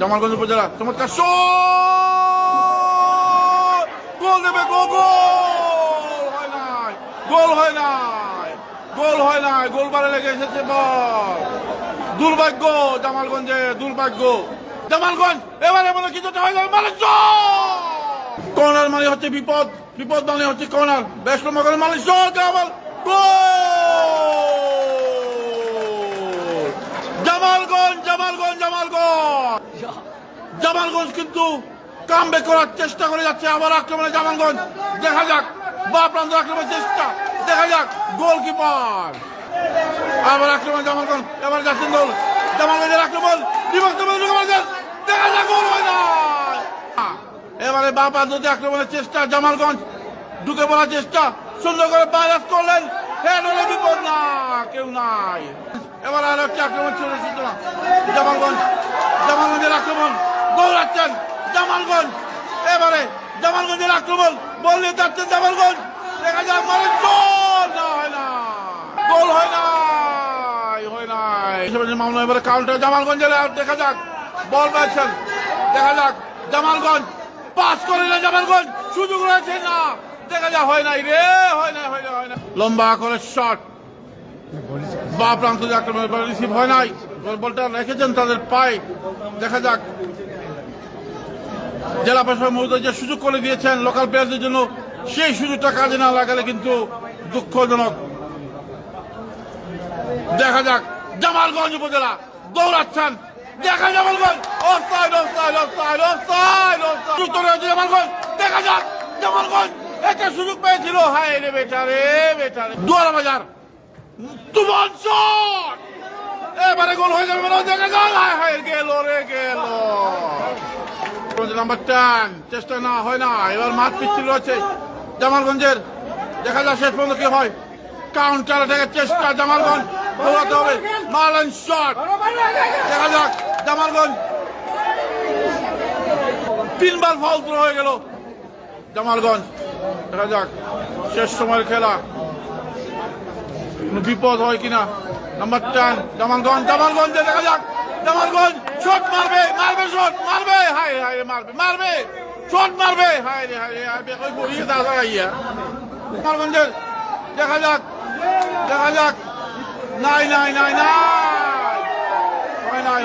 জামালগঞ্জ উপজেলা, চমৎকার! গোল দেবে গো, গোল! হয় নাই, গোল হয় নাই, গোল হয় নাই গোল বারে লেগে এসেছে বল। দুর্ভাগ্য জামালগঞ্জে, দুর্ভাগ্য। জামালগঞ্জ, এবারে মনে কিছু একটা হয়ে যাবে মানে কর্নার মানে হচ্ছে বিপদ বিপদ মানে হচ্ছে কর্নার। করে মানে শট জামাল গোল জামালগঞ্জ জামালগঞ্জ। জামালগঞ্জ কিন্তু কাম করার চেষ্টা করে যাচ্ছে আবার আক্রমণে জামালগঞ্জ। দেখা যাক বা প্রান্ত আক্রমণের চেষ্টা। দেখা যাক, গোলকিপার। আবার আক্রমণ জামালগঞ্জ, এবার যাচ্ছেন গোল জামালগঞ্জের আক্রমণ দেখা যাক, গোল হয় এবারে বা প্রান্ততে আক্রমণের চেষ্টা, জামালগঞ্জ ঢুকে পড়ার চেষ্টা। সুন্দর করে বাইরাস করলেন। বিপদ না, কেউ নাই। এবার জামালগঞ্জের আক্রমণ দৌড়াচ্ছেন এবারে যাচ্ছেন জামালগঞ্জ। দেখা যাক মানে গোল না হয় না। গোল হয় নাই হয় নাই। মামলা, এবারে কাউন্টার জামালগঞ্জের দেখা যাক। বল পাচ্ছেন দেখা যাক, জামালগঞ্জ পাস করে না জামালগঞ্জ। সুযোগ রয়েছে না। দেখা যাক, হয় নাই রে, হয় নাই, হয় না হয় না লম্বা করে শট বা প্রান্ত রিসিভ হয় নাই। বলটা রেখেছেন তাদের পায়ে। দেখা যাক। জেলা প্রশাসক মহোদয় যে সুযোগ করে দিয়েছেন লোকাল প্লেয়ারদের জন্য, সেই সুযোগটা কাজে না লাগালে কিন্তু দুঃখজনক। দেখা যাক। জামালগঞ্জ উপজেলা দৌড়াচ্ছেন। দেখা জামালগঞ্জ। দেখা যাক। জামালগঞ্জ একটা সুযোগ পেয়েছিল। হায় রে বেটা রে বেটা রে। দুয়ারা বাজার। তুমন শট! এবারে গোল হয়ে যাবে মনে হচ্ছে যাক হায় হায়, গেল রে, গেল। নাম্বার টেন, চেষ্টা না, হয় না। এবার মাঠ পিচ্ছিল রয়েছে জামালগঞ্জের। দেখা যাক শেষ পর্যন্ত কি হয়। কাউন্টার অ্যাটাকের চেষ্টা জামালগঞ্জ দৌড়াতে হবে। মারলেন শট। দেখা যাক জামালগঞ্জ। তিনবার ফল হয়ে গেল জামালগঞ্জ। দেখা যাক। শেষ সময়ের খেলা। কোনো বিপদ হয় কিনা? নাম্বার টেন জামালগঞ্জ জামালগঞ্জে দেখা যাক। জামালগঞ্জ শট মারবে মারবে শট মারবে। হায় হায় মারবে মারবে। শট মারবে। হায় রে রে, ওই বড়িয়ে দাদা ইয়া জামালগঞ্জের দেখা যাক দেখা যাক। নাই নাই নাই নাই। নাই